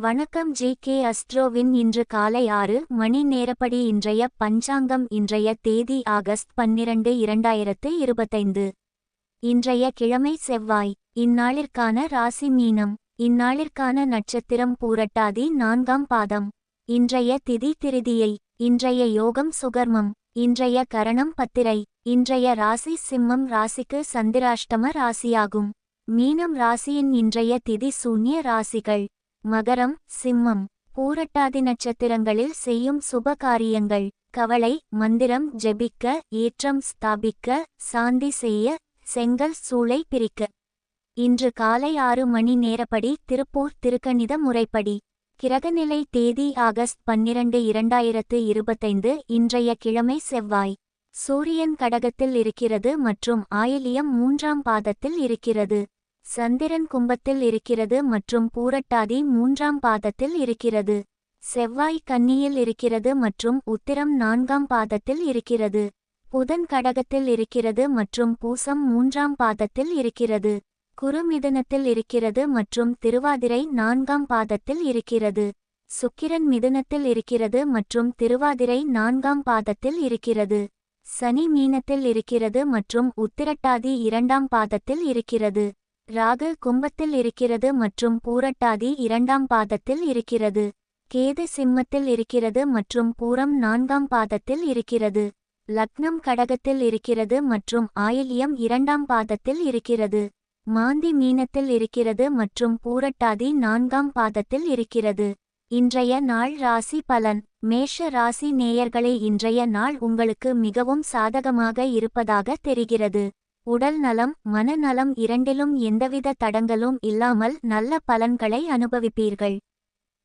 வணக்கம் G K அஸ்ட்ரோவின் இன்று காலை ஆறு மணி நேரப்படி இன்றைய பஞ்சாங்கம் இன்றைய தேதி ஆகஸ்ட் பன்னிரண்டு இரண்டாயிரத்து இருபத்தைந்து. இன்றைய கிழமை செவ்வாய். இந்நாளிற்கான ராசி மீனம். இந்நாளிற்கான நட்சத்திரம் பூரட்டாதி நான்காம் பாதம். இன்றைய திதி திருதியை. இன்றைய யோகம் சுகர்மம். இன்றைய கரணம் பத்திரை. இன்றைய ராசி சிம்மம் ராசிக்கு சந்திராஷ்டம ராசியாகும். மீனம் ராசியின் இன்றைய திதி சூன்ய ராசிகள். மகரம் சிம்மம் பூரட்டாதி நட்சத்திரங்களில் செய்யும் சுப காரியங்கள் கவலை மந்திரம் ஜெபிக்க ஏற்றம் ஸ்தாபிக்க சாந்தி செய்ய செங்கல் சூளை பிரிக்க. இன்று காலை ஆறு மணி நேரப்படி திருப்பூர் திருக்கணித முறைப்படி. கிரகநிலை தேதி ஆகஸ்ட் பன்னிரண்டு இரண்டாயிரத்து இருபத்தைந்து இன்றைய கிழமை செவ்வாய். சூரியன் கடகத்தில் இருக்கிறது மற்றும் ஆயிலியம் மூன்றாம் பாதத்தில் இருக்கிறது. சந்திரன் கும்பத்தில் இருக்கிறது மற்றும் பூரட்டாதி மூன்றாம் பாதத்தில் இருக்கிறது. செவ்வாய் கன்னியில் இருக்கிறது மற்றும் உத்திரம் நான்காம் பாதத்தில் இருக்கிறது. புதன் கடகத்தில் இருக்கிறது மற்றும் பூசம் மூன்றாம் பாதத்தில் இருக்கிறது. குறுமிதுனத்தில் இருக்கிறது மற்றும் திருவாதிரை நான்காம் பாதத்தில் இருக்கிறது. சுக்கிரன் மிதுனத்தில் இருக்கிறது மற்றும் திருவாதிரை நான்காம் பாதத்தில் இருக்கிறது. சனி மீனத்தில் இருக்கிறது மற்றும் உத்திரட்டாதி இரண்டாம் பாதத்தில் இருக்கிறது. ராகு கும்பத்தில் இருக்கிறது மற்றும் பூரட்டாதி இரண்டாம் பாதத்தில் இருக்கிறது. கேது சிம்மத்தில் இருக்கிறது மற்றும் பூரம் நான்காம் பாதத்தில் இருக்கிறது. லக்னம் கடகத்தில் இருக்கிறது மற்றும் ஆயில்யம் இரண்டாம் பாதத்தில் இருக்கிறது. மாந்தி மீனத்தில் இருக்கிறது மற்றும் பூரட்டாதி நான்காம் பாதத்தில் இருக்கிறது. இன்றைய நாள் ராசி பலன். மேஷ ராசி நேயர்களே இன்றைய நாள் உங்களுக்கு மிகவும் சாதகமாக இருப்பதாக தெரிகிறது. உடல் நலம் மனநலம் இரண்டிலும் எந்தவித தடங்களும் இல்லாமல் நல்ல பலன்களை அனுபவிப்பீர்கள்.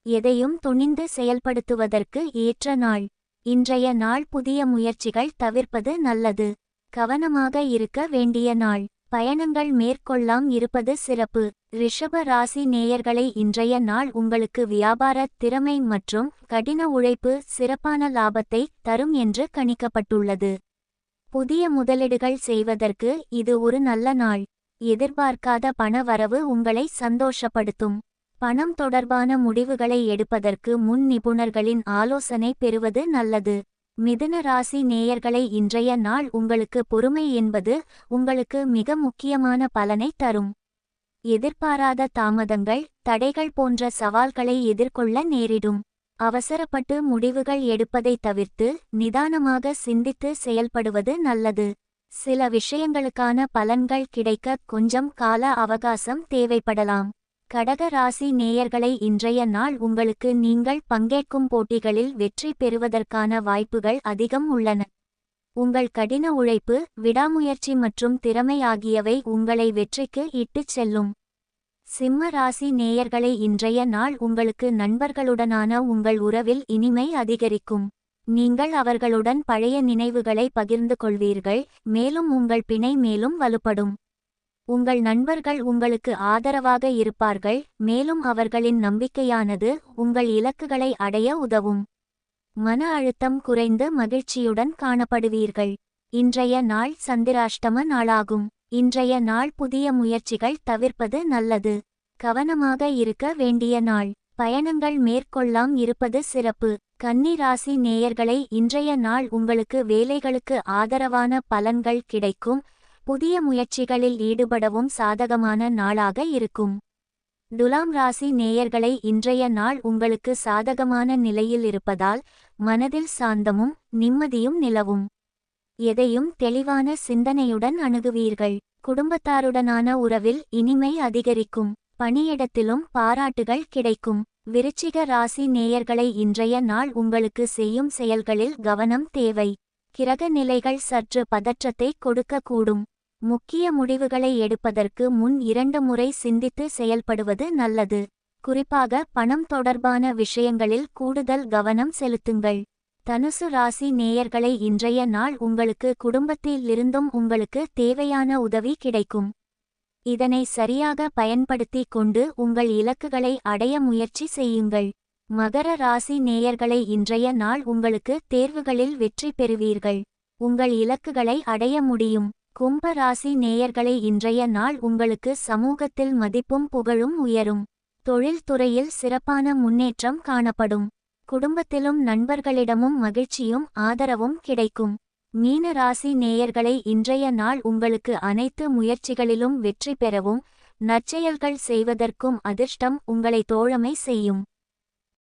எதையும் துணிந்து செயல்படுத்துவதற்கு ஏற்ற நாள். இன்றைய நாள் புதிய முயற்சிகள் தவிர்ப்பது நல்லது. கவனமாக இருக்க வேண்டிய நாள். பயணங்கள் மேற்கொள்ளாம் இருப்பது சிறப்பு. ரிஷப ராசி நேயர்களை இன்றைய நாள் உங்களுக்கு வியாபார திறமை மற்றும் கடின உழைப்பு சிறப்பான லாபத்தை தரும் என்று கணிக்கப்பட்டுள்ளது. புதிய முதலீடுகள் செய்வதற்கு இது ஒரு நல்ல நாள். எதிர்பார்க்காத பண வரவு உங்களை சந்தோஷப்படுத்தும். பணம் தொடர்பான முடிவுகளை எடுப்பதற்கு முன் நிபுணர்களின் ஆலோசனை பெறுவது நல்லது. மிதுன ராசி நேயர்களை இன்றைய நாள் உங்களுக்கு பொறுமை என்பது உங்களுக்கு மிக முக்கியமான பலனை தரும். எதிர்பாராத தாமதங்கள் தடைகள் போன்ற சவால்களை எதிர்கொள்ள நேரிடும். அவசரப்பட்டு முடிவுகள் எடுப்பதை தவிர்த்து நிதானமாக சிந்தித்து செயல்படுவது நல்லது. சில விஷயங்களுக்கான பலன்கள் கிடைக்க கொஞ்சம் கால அவகாசம் தேவைப்படலாம். கடக ராசி நேயர்களை இன்றைய நாள் உங்களுக்கு நீங்கள் பங்கேற்கும் போட்டிகளில் வெற்றி பெறுவதற்கான வாய்ப்புகள் அதிகம் உள்ளன. உங்கள் கடின உழைப்பு விடாமுயற்சி மற்றும் திறமை ஆகியவை உங்களை வெற்றிக்கு இட்டுச் செல்லும். சிம்ம ராசி நேயர்களை இன்றைய நாள் உங்களுக்கு நண்பர்களுடனான உங்கள் உறவில் இனிமை அதிகரிக்கும். நீங்கள் அவர்களுடன் பழைய நினைவுகளை பகிர்ந்து கொள்வீர்கள் மேலும் உங்கள் பிணை மேலும் வலுப்படும். உங்கள் நண்பர்கள் உங்களுக்கு ஆதரவாக இருப்பார்கள் மேலும் அவர்களின் நம்பிக்கையானது உங்கள் இலக்குகளை அடைய உதவும். மன அழுத்தம் குறைந்து மகிழ்ச்சியுடன் காணப்படுவீர்கள். இன்றைய நாள் சந்திராஷ்டம நாளாகும். இன்றைய நாள் புதிய முயற்சிகள் தவிர்ப்பது நல்லது. கவனமாக இருக்க வேண்டிய நாள். பயணங்கள் மேற்கொள்ளாம் இருப்பது சிறப்பு. கன்னி ராசி நேயர்களை இன்றைய நாள் உங்களுக்கு வேலைகளுக்கு ஆதரவான பலன்கள் கிடைக்கும். புதிய முயற்சிகளில் ஈடுபடவும் சாதகமான நாளாக இருக்கும். துலாம் ராசி நேயர்களை இன்றைய நாள் உங்களுக்கு சாதகமான நிலையில் இருப்பதால் மனதில் சாந்தமும் நிம்மதியும் நிலவும். எதையும் தெளிவான சிந்தனையுடன் அணுகுவீர்கள். குடும்பத்தாருடனான உறவில் இனிமை அதிகரிக்கும். பணியிடத்திலும் பாராட்டுகள் கிடைக்கும். விருச்சிக ராசி நேயர்களை இன்றைய நாள் உங்களுக்கு செய்யும் செயல்களில் கவனம் தேவை. கிரக நிலைகள் சற்று பதற்றத்தை கொடுக்கக்கூடும். முக்கிய முடிவுகளை எடுப்பதற்கு முன் இரண்டு முறை சிந்தித்து செயல்படுவது நல்லது. குறிப்பாக பணம் தொடர்பான விஷயங்களில் கூடுதல் கவனம் செலுத்துங்கள். தனுசு ராசி நேயர்களை இன்றைய நாள் உங்களுக்கு குடும்பத்திலிருந்தும் உங்களுக்கு தேவையான உதவி கிடைக்கும். இதனை சரியாக பயன்படுத்திக் கொண்டு உங்கள் இலக்குகளை அடைய முயற்சி செய்யுங்கள். மகர ராசி நேயர்களை இன்றைய நாள் உங்களுக்கு தேர்வுகளில் வெற்றி பெறுவீர்கள். உங்கள் இலக்குகளை அடைய முடியும். கும்ப ராசி நேயர்களை இன்றைய நாள் உங்களுக்கு சமூகத்தில் மதிப்பும் புகழும் உயரும். தொழில்துறையில் சிறப்பான முன்னேற்றம் காணப்படும். குடும்பத்திலும் நண்பர்களிடமும் மகிழ்ச்சியும் ஆதரவும் கிடைக்கும். மீன ராசி நேயர்களை இன்றைய நாள் உங்களுக்கு அனைத்து முயற்சிகளிலும் வெற்றி பெறவும் நற்செயல்கள் செய்வதற்கும் அதிர்ஷ்டம் உங்களை தோழமை செய்யும்.